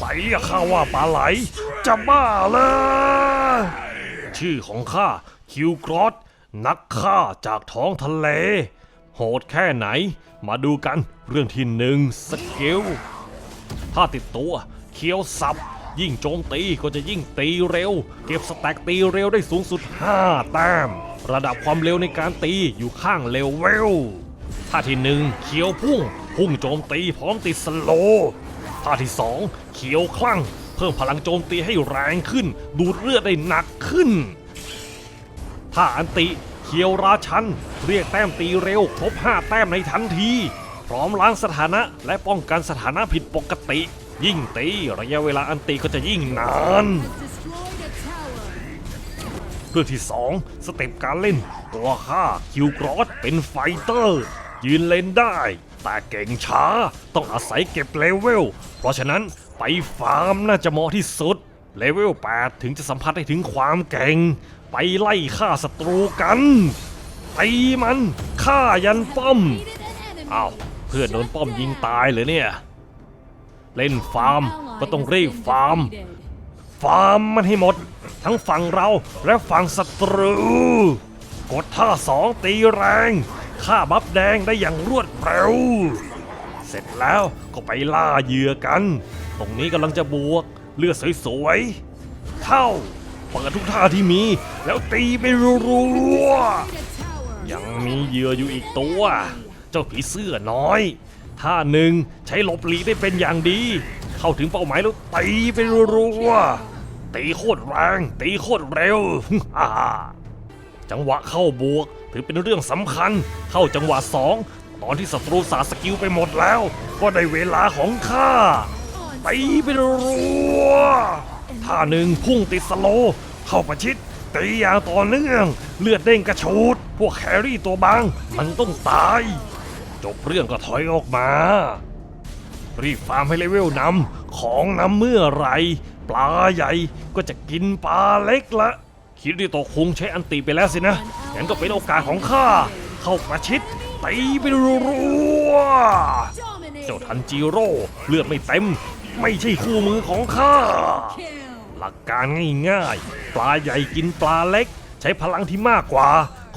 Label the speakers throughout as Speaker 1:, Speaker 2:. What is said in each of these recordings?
Speaker 1: ไหลอะข้าว่าปลาไหล จะบ้าเลยชื่อของข้าคิวกรอสนักฆ่าจากท้องทะเล โหดแค่ไหน มาดูกันเรื่องที่หนึ่งสกิลถ้าติดตัวเคี้ยวสับ ยิ่งโจมตีก็จะยิ่งตีเร็ว เก็บสแต็กตีเร็วได้สูงสุด 5 แต้ม ระดับความเร็วในการตีอยู่ข้างเร็วเวลท่าที่หนึ่งเขียวพุ่ง พุ่งโจมตีพร้อมติดสโลท่าที่สอง ขียวคลั่ง เพิ่มพลังโจมตีให้แรงขึ้น ดูดเลือดได้หนักขึ้น ถ้าอันติเคียวราชัน เรียกแต้มตีเร็ว ครบ 5 แต้มในทันที พร้อมล้างสถานะและป้องกันสถานะผิดปกติ ยิ่งตีระยะเวลาอันติก็จะยิ่งนานเรื่องที่ 2 สเต็ปการเล่น ตัวข้าคิวกรอสเป็นไฟเตอร์ ยืนเล่นได้ แต่เก่งช้าต้องอาศัยเก็บเลเวล เพราะฉะนั้น ไปฟาร์มน่าจะเหมาะที่สุด เลเวล 8 ถึงจะสัมผัสได้ถึงความเก่ง ไปไล่ฆ่าศัตรูกันตีมันฆ่ายันป้อม
Speaker 2: เอ้า
Speaker 1: วเพื่อนโดนป้อมยิงตายเลยเนี่ย เล่นฟาร์มก็ต้องรีบฟาร์ม ฟาร์มมันให้หมด ทั้งฝั่งเราและฝั่งศัตรู กดท่าสองตีแรงฆ่าบัฟแดงได้อย่างรวดเร็ว เสร็จแล้วก็ไปล่าเหยื่อกัน ตรงนี้กำลังจะบวก เลือดสวยๆเท่าเปิดทุกท่าที่มี แล้วตีไปรัวๆยังมีเหยื่ออยู่อีกตัว เจ้าผีเสื้อน้อย ท่าหนึ่งใช้หลบหลีกได้เป็นอย่างดี เข้าถึงเป้าหมายแล้วตีไปรัวๆ ตีโคตรแรง ตีโคตรเร็ว จังหวะเข้าบวกถือเป็นเรื่องสำคัญ เข้าจังหวะสองตอนที่ศัตรูสาสกิลไปหมดแล้ว ก็ได้เวลาของข้า ตีไปรัวท่าหนึ่งพุ่งติดสโล เข้าประชิดตีอย่างต่อเนื่อง เลือดเด้งกระชูด พวกแครี่ตัวบาง มันต้องตาย จบเรื่องก็ถอยออกมา รีบฟาร์มให้เลเวลนำของนำเมื่อไร ปลาใหญ่ก็จะกินปลาเล็กละคิริโตะคงใช้อันตีไปแล้วสินะงั้นก็เป็นโอกาสของข้า เข้าประชิดตีไปรัวเจ้าทันจิโร่เลือดไม่เต็ม ไม่ใช่คู่มือของข้า หลักการง่ายๆ ปลาใหญ่กินปลาเล็ก ใช้พลังที่มากกว่า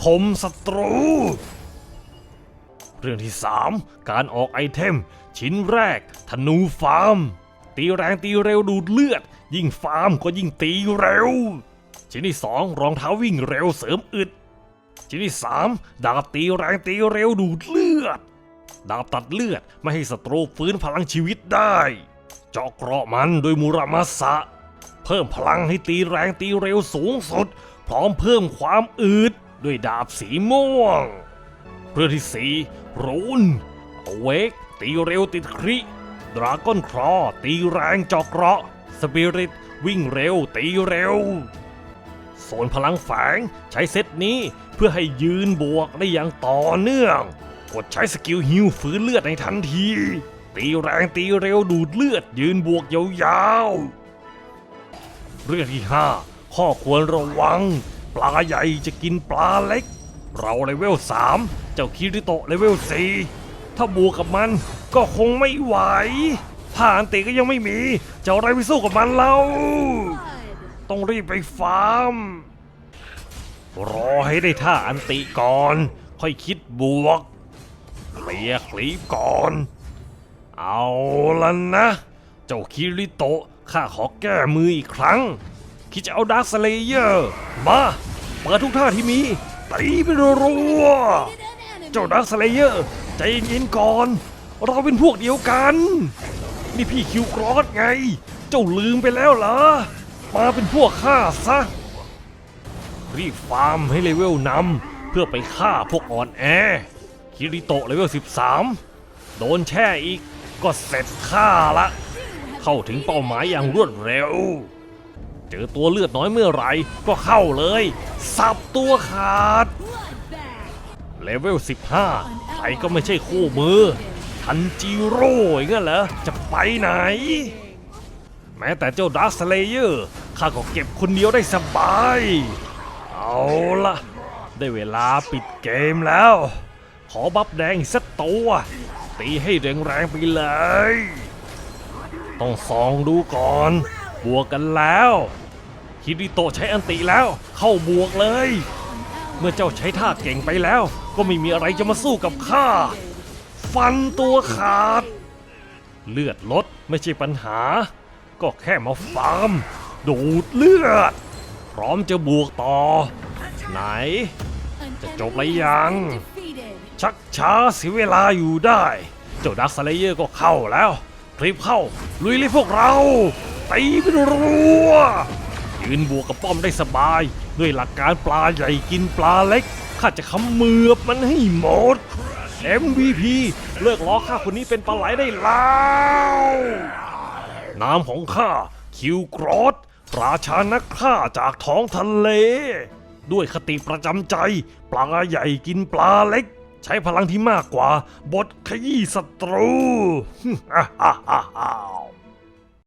Speaker 1: คมศัตรู เรื่องที่ 3 การออกไอเทม ชิ้นแรก ธนูฟาร์ม ตีแรงตีเร็วดูดเลือด ยิ่งฟาร์มก็ยิ่งตีเร็ว ชิ้นที่ 2 รองเท้าวิ่งเร็วเสริมอึด ชิ้นที่ 3 ดาบตีแรงตีเร็วดูดเลือด ดาบตัดเลือดไม่ให้ศัตรูฟื้นพลังชีวิตได้ เจาะเกราะมันโดยมูรามาสะ เพิ่มพลังให้ตีแรงตีเร็วสูงสุด พร้อมเพิ่มความอืดด้วยดาบสีม่วงเรื่องที่สีรูนเวกตีเร็วติดคริดราก้อนครอตีแรงเจาะเกราะ สปิริตวิ่งเร็วตีเร็ว ส่วนพลังแฝงใช้เซตนี้เพื่อให้ยืนบวกได้อย่างต่อเนื่อง กดใช้สกิลฮิวฟื้นเลือดในทันที ตีแรงตีเร็วดูดเลือดยืนบวกยาวๆ เรื่องที่ 5 ข้อควรระวัง ปลาใหญ่จะกินปลาเล็ก เราเลเวล 3 เจ้าคิริโตะเลเวล 4 ถ้าบวกกับมันก็คงไม่ไหวถ้าอันติก็ยังไม่มี จะอาอะไรไปสู้กับมันเล่าต้องรีบไปฟาร์ม รอให้ได้ท่าอันติก่อน ค่อยคิดบวกเคลียคลีปก่อน เอาละนะ เจ้าคิริโตะข้าขอแก้มืออีกครั้ง คิดจะเอาดาร์คสเลเยอร์มาเปิดทุกท่าที่มีตีไปรัวๆเจ้าดาร์คสเลเยอร์ใจเย็นก่อน เราเป็นพวกเดียวกัน นี่พี่คิวกรอสไง เจ้าลืมไปแล้วเหรอ มาเป็นพวกข้าซะ รีบฟาร์มให้เลเวลนำเพื่อไปฆ่าพวกอ่อนแอ คิริโตะเลเวล 13 โดนแช่อีก ก็เสร็จฆ่าละ เข้าถึงเป้าหมายอย่างรวดเร็ว เจอตัวเลือดน้อยเมื่อไหร่ ก็เข้าเลย สับตัวขาด เลเวล 15 ใครก็ไม่ใช่คู่มือ ทันจิโร่อย่างนั้นเหรอ จะไปไหน แม้แต่เจ้าดาร์คสเลเยอร์ข้าก็เก็บคนเดียวได้สบาย เอาละได้เวลาปิดเกมแล้ว ขอบัฟแดงสักตัว ตีให้แรงๆไปเลย ต้องสองดูก่อน บวกกันแล้วคิริโตใช้อันติแล้ว เข้าบวกเลย เมื่อเจ้าใช้ท่าเก่งไปแล้ว ก็ไม่มีอะไรจะมาสู้กับข้า ฟันตัวขาด เลือดลดไม่ใช่ปัญหา ก็แค่มาฟาร์ม ดูดเลือด พร้อมจะบวกต่อ ไหน
Speaker 2: An
Speaker 1: Chụp
Speaker 2: enemy
Speaker 1: lấy
Speaker 2: has
Speaker 1: giang.
Speaker 2: been defeated.
Speaker 1: ชักช้าเสียเวลาอยู่ได้ เจ้าดักสเลเยอร์ก็เข้าแล้วครีบเข้า ลุยเลยพวกเราตีเป็นรัวยืนบวกกับป้อมได้สบาย ด้วยหลักการปลาใหญ่กินปลาเล็กข้าจะขมือบมันให้หมด MVP เลิกล้อข้าคนนี้เป็นปลาไหลได้แล้วนามของข้าคิวกรอสราชานักฆ่าจากท้องทะเล ด้วยคติประจำใจ ปลาใหญ่กินปลาเล็ก ใช้พลังที่มากกว่า บทขยี้ศัตรูฮ่าฮ่าฮ่าฮ่า